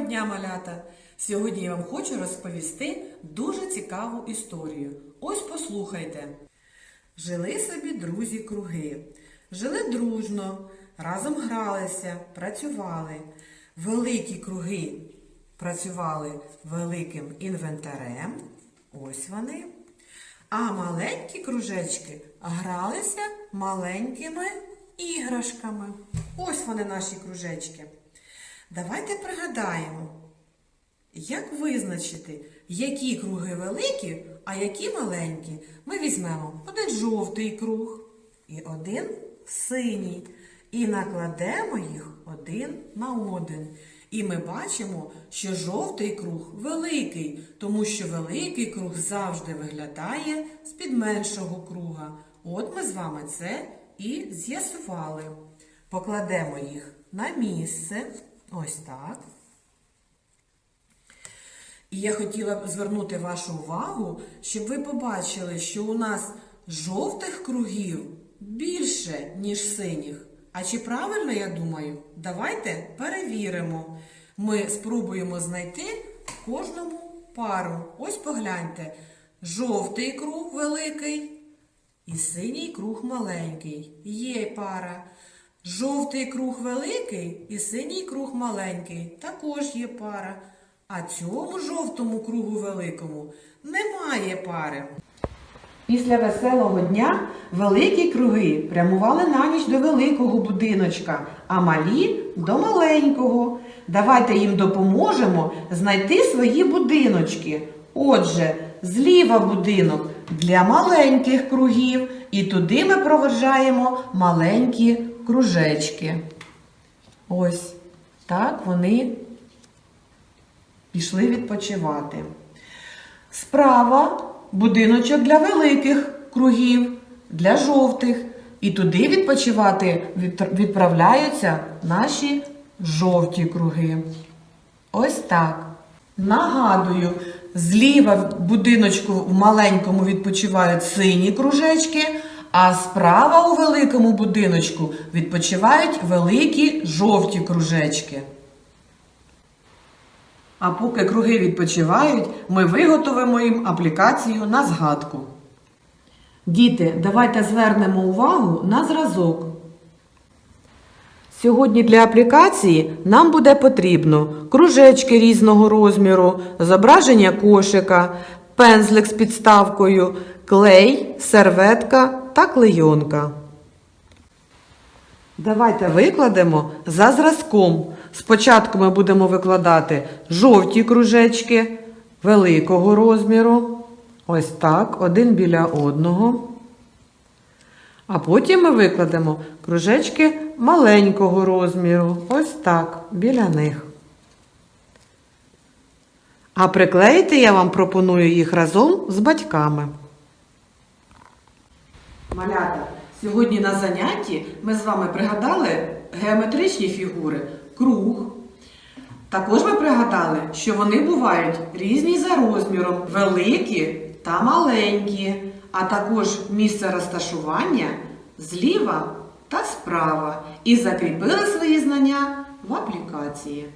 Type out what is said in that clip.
дня, малята! Сьогодні я вам хочу розповісти дуже цікаву історію. Ось послухайте. Жили собі друзі круги. Жили дружно, разом гралися, працювали. Великі круги працювали великим інвентарем. Ось вони. А маленькі кружечки гралися маленькими іграшками. Ось вони наші кружечки. Давайте пригадаємо, як визначити, які круги великі, а які маленькі. Ми візьмемо один жовтий круг і один синій. І накладемо їх один на один. І ми бачимо, що жовтий круг великий, тому що великий круг завжди виглядає з-під меншого круга. От ми з вами це і з'ясували. Покладемо їх на місце. Ось так. І я хотіла б звернути вашу увагу, щоб ви побачили, що у нас жовтих кругів більше, ніж синіх. А чи правильно я думаю? Давайте перевіримо. Ми спробуємо знайти кожному пару. Ось погляньте. Жовтий круг великий і синій круг маленький. Є пара. Жовтий круг великий і синій круг маленький. Також є пара. А цьому жовтому кругу великому немає пари. Після веселого дня великі круги прямували на ніч до великого будиночка, а малі до маленького. Давайте їм допоможемо знайти свої будиночки. Отже, зліва будинок для маленьких кругів, і туди ми проведжаємо маленькі кружечки. Ось так вони пішли відпочивати. Справа будиночок для великих кругів, для жовтих. І туди відпочивати відправляються наші жовті круги. Ось так. Нагадую, зліва в будиночку в маленькому відпочивають сині кружечки, а справа у великому будиночку відпочивають великі жовті кружечки. А поки круги відпочивають, ми виготовимо їм аплікацію на згадку. Діти, давайте звернемо увагу на зразок. Сьогодні для аплікації нам буде потрібно кружечки різного розміру, зображення кошика, пензлик з підставкою, клей, серветка та клейонка. Давайте викладемо за зразком. Спочатку ми будемо викладати жовті кружечки великого розміру. Ось так, один біля одного. А потім ми викладемо кружечки маленького розміру. Ось так, біля них. А приклеїти я вам пропоную їх разом з батьками. Малята, сьогодні на занятті ми з вами пригадали геометричні фігури, круг. Також ми пригадали, що вони бувають різні за розміром, великі та маленькі, а також місце розташування зліва та справа. І закріпили свої знання в аплікації.